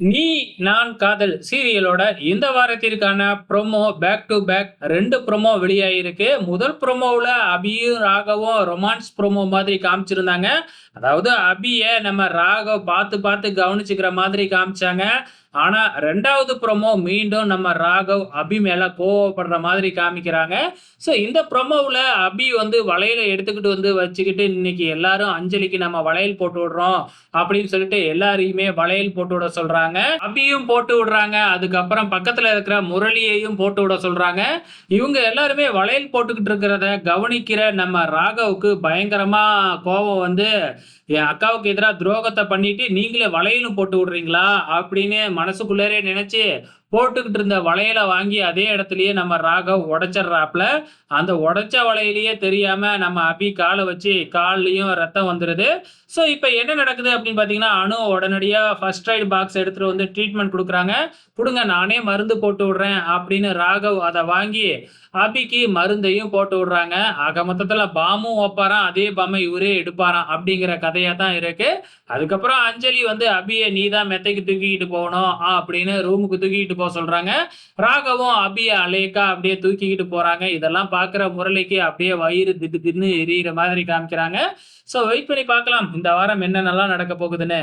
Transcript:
நீ நான் காதல் சீரியலோட இந்த வாரத்திற்கான ப்ரோமோ பேக் டு பேக் ரெண்டு ப்ரோமோ வெளியாயிருக்கு. முதல் ப்ரோமோவில் அபியும் ராகவும் ரொமான்ஸ் ப்ரோமோ மாதிரி காமிச்சிருந்தாங்க. அதாவது அபியை நம்ம ராகவ் பார்த்து பார்த்து கவனிச்சுக்கிற மாதிரி காமிச்சாங்க. ஆனால் ரெண்டாவது ப்ரோமோ மீண்டும் நம்ம ராகவ் அபி மேலே கோவப்படுற மாதிரி காமிக்கிறாங்க. ஸோ இந்த ப்ரோமோவில் அபி வந்து வளையலை எடுத்துக்கிட்டு வந்து வச்சுக்கிட்டு இன்னைக்கு எல்லாரும் அஞ்சலிக்கு நம்ம வளையல் போட்டு விடுறோம் அப்படின்னு சொல்லிட்டு எல்லாரையுமே வளையல் போட்டு விட சொல்கிறாங்க அபி முரளியும் போட்டு விடுறாங்க. அதுக்கப்புறம் பக்கத்தில் இருக்கிற முரளியையும் போட்டு விட சொல்கிறாங்க இவங்க எல்லாருமே வளையல் போட்டுக்கிட்டு இருக்கிறத கவனிக்கிற நம்ம ராகவுக்கு பயங்கரமாக கோபம் வந்து என் அக்காவுக்கு எதிராக துரோகத்தை பண்ணிட்டு நீங்களே வளையலும் போட்டு விடுறீங்களா? அப்படின்னு மனசுக்குள்ளேரே நினச்சி போட்டுக்கிட்டு இருந்த வளையலை வாங்கி அதே இடத்துலயே நம்ம ராகவ் உடைச்சிடுறாப்புல. அந்த உடைச்ச வலையிலேயே தெரியாம நம்ம அபி காலை வச்சு கால்லையும் ரத்தம் வந்துடுது ஸோ இப்போ என்ன நடக்குது அப்படின்னு பார்த்தீங்கன்னா அணு உடனடியாக ஃபர்ஸ்ட் எய்ட் பாக்ஸ் எடுத்துட்டு வந்து ட்ரீட்மெண்ட் கொடுக்குறாங்க. கொடுங்க நானே மருந்து போட்டு விடுறேன் அப்படின்னு ராகவ் அதை வாங்கி அபிக்கு மருந்தையும் போட்டு விடுறாங்க. ஆக மொத்தத்தில் பாமும் வைப்பாராம் அதே பாமை இவரே எடுப்பாராம் அப்படிங்கிற கதையாக தான் இருக்கு. அதுக்கப்புறம் அஞ்சலி வந்து அபியை நீ தான் மெத்தைக்கு தூக்கிக்கிட்டு போகணும் அப்படின்னு ரூமுக்கு தூக்கிக்கிட்டு போக சொல்றாங்க. ராகவும் அபியா அலேக்கா அப்படியே தூக்கிக்கிட்டு போறாங்க. இதெல்லாம் பார்க்குற முரளிக்கு அப்படியே வயிறு திட்டு தின்னு எரியிற மாதிரி காமிக்கிறாங்க. ஸோ வெயிட் பண்ணி பார்க்கலாம். இந்த வாரம் என்னென்னலாம் நடக்க போகுதுன்னு.